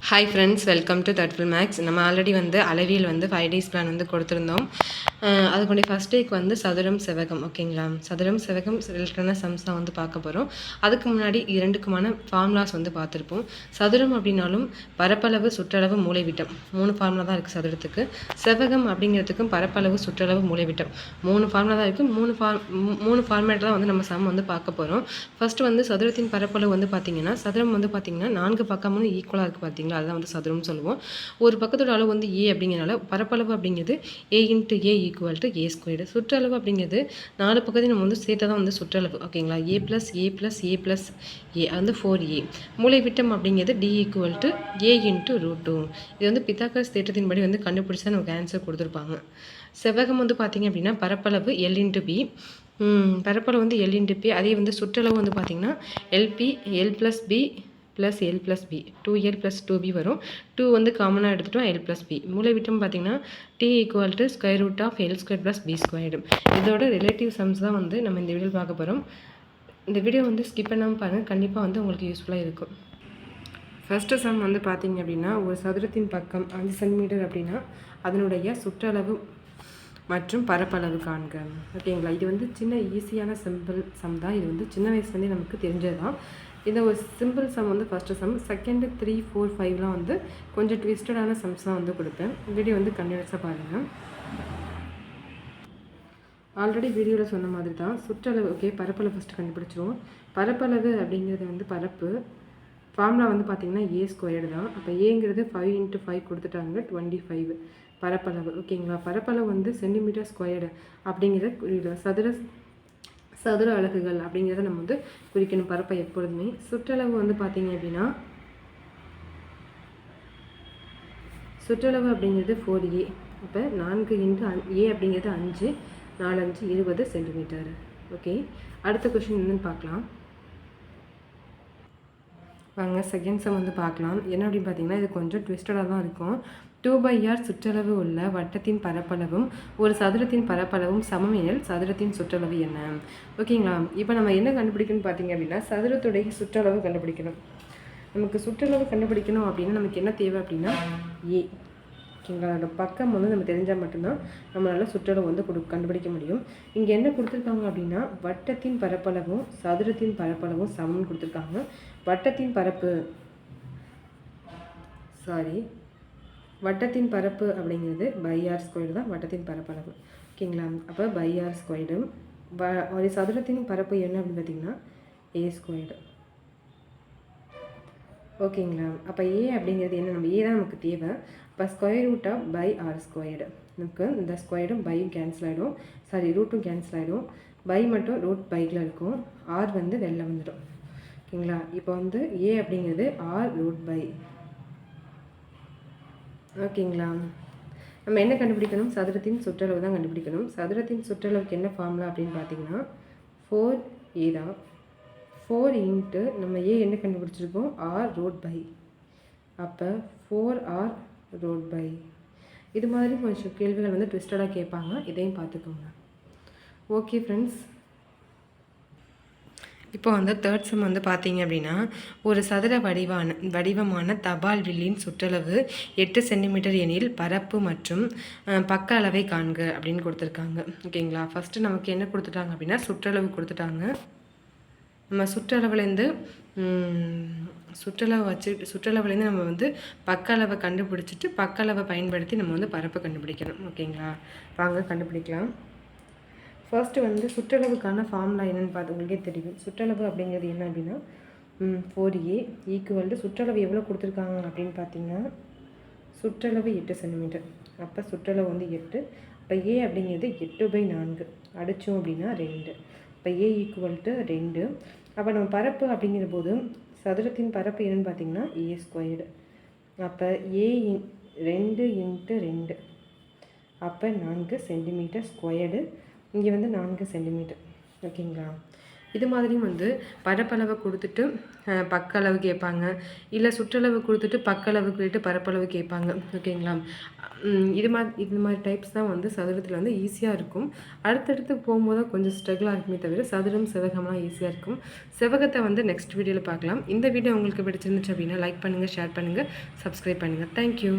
Hi friends welcome to thoughtful maths நம்ம already வந்து அளவியல் வந்து ஃபைவ் டேஸ் பிளான் வந்து கொடுத்துருந்தோம். அஹ் அதுக்குடைய ஃபஸ்ட் டேக்கு வந்து சதுரம் செவகம் ஓகேங்களா சதுரம் செவகம் ரிலேட்டடான சம்ஸ் தான் வந்து பார்க்க போகிறோம் அதுக்கு முன்னாடி இரண்டுக்குமான ஃபார்முலாஸ் வந்து பார்த்துருப்போம். சதுரம் அப்படின்னாலும் பரப்பளவு சுற்றளவு மூளைவிட்டம் மூணு ஃபார்முலா தான் இருக்குது சதுரத்துக்கு. செவகம் அப்படிங்கிறதுக்கும் பரப்பளவு சுற்றளவு மூளைவிட்டம் மூணு ஃபார்முலா தான் இருக்குது மூணு ஃபார் மூணு ஃபார்மேட்டில் தான் வந்து நம்ம சம் வந்து பார்க்க போகிறோம் ஃபஸ்ட்டு வந்து சதுரத்தின் பரப்பளவு வந்து பார்த்தீங்கன்னா சதுரம் வந்து பார்த்திங்கன்னா நான்கு பக்கமும் ஈக்குவலாக இருக்குது பார்த்தீங்களா? அதுதான் வந்து சதுரம்னு சொல்லுவோம். ஒரு பக்கத்தோட அளவு வந்து ஏ அப்படிங்கிறனால பரப்பளவு அப்படிங்கிறது a into a equal to a squared சுற்றளவு அப்படிங்கிறது நாலு பக்கத்தையும் நம்ம வந்து சேர்த்தா தான் வந்து சுற்றளவு ஓகேங்களா a plus a plus a plus a அது வந்து ஃபோர் ஏ மூலைவிட்டம் அப்படிங்கிறது d equal to a into root two இது வந்து பித்தாக்கர்ஸ் தேட்டத்தின்படி வந்து கண்டுபிடிச்சா நமக்கு ஆன்சர் கொடுத்துருப்பாங்க. செவ்வகம் வந்து பார்த்திங்க அப்படின்னா பரப்பளவு எல் இன்ட்டு பி பரப்பளவு வந்து எல் இன்ட்டு பி அதே வந்து சுற்றளவு வந்து பார்த்திங்கன்னா l b l plus b plus l plus b two l plus two b வரும். டூ வந்து காமனாக எடுத்துட்டோம் எல் ப்ளஸ் பி மூலைவிட்டம் பார்த்தீங்கன்னா d equal to square root of l square plus b squared இதோட ரிலேட்டிவ் சம்ஸ் தான் வந்து நம்ம இந்த வீடியோ பார்க்க போகிறோம் இந்த வீடியோ வந்து ஸ்கிப் பண்ணாமல் பாருங்கள் கண்டிப்பாக வந்து உங்களுக்கு யூஸ்ஃபுல்லாக இருக்கும். ஃபஸ்ட்டு சம் வந்து பார்த்திங்க அப்படின்னா ஒரு சதுரத்தின் பக்கம் அஞ்சு சென்டிமீட்டர் அப்படின்னா அதனுடைய சுற்றளவு மற்றும் பரப்பளவு காண்க. ஓகேங்களா? இது வந்து சின்ன ஈஸியான சிம்பிள் சம் தான். இது வந்து சின்ன வயசுலேருந்தே நமக்கு தெரிஞ்சது தான் இந்த ஒரு சிம்பிள் சம் வந்து first sum second three four ஃபைவ்லாம் வந்து கொஞ்சம் ட்விஸ்டடான சம்ஸ் தான் வந்து கொடுப்பேன். வீடியோ வந்து கண்டினியூஸாக பாருங்கள் ஆல்ரெடி வீடியோவில் சொன்ன மாதிரி தான் சுற்றளவு ஓகே பரப்பளவு ஃபஸ்ட்டு கண்டுபிடிச்சிருவோம். பரப்பளவு அப்படிங்கிறது வந்து பரப்பு. ஃபார்முலா வந்து பார்த்திங்கன்னா ஏ ஸ்கொயர்டு தான். அப்போ ஏங்கிறது ஃபைவ் இன்ட்டு ஃபைவ் கொடுத்துட்டாங்க டுவெண்ட்டி ஃபைவ் பரப்பளவு. ஓகேங்களா பரப்பளவு வந்து சென்டிமீட்டர் ஸ்கொயர்டு அப்படிங்கிறத குறிக்கலாம் சதுர சதுர அலகுகள் அப்படிங்கிறத நம்ம வந்து குறிக்கணும் பரப்பை எப்பொழுதுமே. சுற்றளவு வந்து பார்த்தீங்க அப்படின்னா சுற்றளவு அப்படிங்கிறது ஃபோர் ஏ அப்போ நான்கு இன்ட்டு ஏ அப்படிங்கிறது அஞ்சு நாலஞ்சு இருபது சென்டிமீட்டர் ஓகே அடுத்த கொஷின் என்னன்னு பார்க்கலாம். வாங்க செகண்ட் சம் வந்து பார்க்கலாம். என்ன அப்படின்னு பார்த்தீங்கன்னா இது கொஞ்சம் ட்விஸ்டடாக தான் இருக்கும். டூ பை ஆர் சுற்றளவு உள்ள வட்டத்தின் பரப்பளவும் ஒரு சதுரத்தின் பரப்பளவும் சமம் எனில் சதுரத்தின் சுற்றளவு என்ன? ஓகேங்களா இப்போ நம்ம என்ன கண்டுபிடிக்கணும்னு பார்த்தீங்க அப்படின்னா சதுரத்துடைய சுற்றளவு கண்டுபிடிக்கணும். நமக்கு சுற்றளவு கண்டுபிடிக்கணும் அப்படின்னா நமக்கு என்ன தேவை அப்படின்னா ஏ ஓகேங்களா? பக்கம் வந்து நம்ம தெரிஞ்சால் மட்டும்தான் நம்மளால் சுற்றளவு வந்து கொடு கண்டுபிடிக்க முடியும். இங்கே என்ன கொடுத்துருக்காங்க அப்படின்னா வட்டத்தின் பரப்பளவும் சதுரத்தின் பரப்பளவும் சமம்னு கொடுத்துருக்காங்க. வட்டத்தின் பரப்பு சாரி வட்டத்தின் பரப்பு அப்படிங்கிறது பை ஆர் ஸ்கொயர் தான் வட்டத்தின் பரப்பளவு. ஓகேங்களா? அப்போ பை ஆர் ஸ்கொயர்டு வ ஒரு சதுரத்தின் பரப்பு என்ன அப்படின்னு பார்த்தீங்கன்னா ஏ ஸ்கொயர்டு ஓகேங்களா? அப்போ ஏ அப்படிங்கிறது என்ன? நம்ம ஏ தான் நமக்கு தேவை. இப்போ square root of pi r squared நமக்கு இந்த ஸ்கொயரும் பையும் கேன்சல் ஆகிடும் சாரி ரூட்டும் கேன்சல் ஆகிடும் பை மட்டும் ரூட் பைக்கில் இருக்கும். ஆர் வந்து வெளில வந்துடும். ஓகேங்களா? இப்போ வந்து ஏ அப்படிங்கிறது ஆர் ரூட் பை ஓகேங்களா? நம்ம என்ன கண்டுபிடிக்கணும்? சதுரத்தின் சுற்றளவு தான் கண்டுபிடிக்கணும். சதுரத்தின் சுற்றளவுக்கு என்ன ஃபார்முலா அப்படின்னு பார்த்தீங்கன்னா ஃபோர் ஏ தான். ஃபோர் இன்ட்டு நம்ம ஏ என்ன கண்டுபிடிச்சிருக்கோம்? ஆர் ரூட் பை அப்போ ஃபோர் ஆர் ரோட் பை இது மாதிரி கொஞ்சம் கேள்விகள் வந்து ட்விஸ்டடாக கேட்பாங்க. இதையும் பார்த்துக்கோங்க. ஓகே ஃப்ரெண்ட்ஸ் இப்போ வந்து தேர்ட் சம் வந்து பார்த்தீங்க அப்படின்னா ஒரு சதுர வடிவான வடிவமான தபால் வில்லின் சுற்றளவு எட்டு சென்டிமீட்டர் எனில் பரப்பு மற்றும் பக்க அளவை காண்க அப்படின்னு கொடுத்துருக்காங்க. ஓகேங்களா ஃபஸ்ட்டு நமக்கு என்ன கொடுத்துட்டாங்க அப்படின்னா சுற்றளவு கொடுத்துட்டாங்க. நம்ம சுற்றளவுலேருந்து சுற்றளவு வச்சு சுற்றளவுலேருந்து நம்ம வந்து பக்க அளவை கண்டுபிடிச்சிட்டு பக்க அளவை பயன்படுத்தி நம்ம வந்து பரப்பை கண்டுபிடிக்கணும். ஓகேங்களா? வாங்க கண்டுபிடிக்கலாம். ஃபர்ஸ்ட்டு வந்து சுற்றளவுக்கான ஃபார்முலா என்னென்னு பார்த்து உங்களுக்கே தெரியும். சுற்றளவு அப்படிங்கிறது என்ன அப்படின்னா ஃபோர் ஏ ஈக்குவல் டு சுற்றளவு எவ்வளோ கொடுத்துருக்காங்க அப்படின்னு பார்த்தீங்கன்னா சுற்றளவு எட்டு சென்டிமீட்டர் அப்போ சுற்றளவு வந்து எட்டு. அப்போ ஏ அப்படிங்கிறது எட்டு பை நான்கு. அடித்தோம் அப்படின்னா ரெண்டு. இப்போ ஏ ஈக்குவல் டு ரெண்டு. அப்போ நம்ம பரப்பு அப்படிங்கிற போது சதுரத்தின் பரப்பு என்னன்னு பார்த்தீங்கன்னா ஏ ஸ்கொயர்டு அப்போ ஏ இன் ரெண்டு இன்ட்டு ரெண்டு. அப்போ நான்கு சென்டிமீட்டர் ஸ்கொயர்டு இங்கே வந்து நான்கு சென்டிமீட்டர் ஓகேங்களா? இது மாதிரியும் வந்து பரப்பளவை கொடுத்துட்டு பக்களவு கேட்பாங்க. இல்லை சுற்றளவு கொடுத்துட்டு பக்களவு கேட்டு பரப்பளவு கேட்பாங்க. ஓகேங்களா? இது மாதிரி இது மாதிரி டைப்ஸ் தான் வந்து சதுரத்தில் வந்து ஈஸியாக இருக்கும். அடுத்தடுத்து போகும்போது தான் கொஞ்சம் ஸ்ட்ரகிளாக இருக்குமே தவிர சதுரம் செவகம்லாம் ஈஸியாக இருக்கும். செவகத்தை வந்து நெக்ஸ்ட் வீடியோவில் பார்க்கலாம். இந்த வீடியோ உங்களுக்கு பிடிச்சிருந்துச்சு அப்படின்னா லைக் பண்ணுங்கள் ஷேர் பண்ணுங்கள் சப்ஸ்கிரைப் பண்ணுங்கள் தேங்க்யூ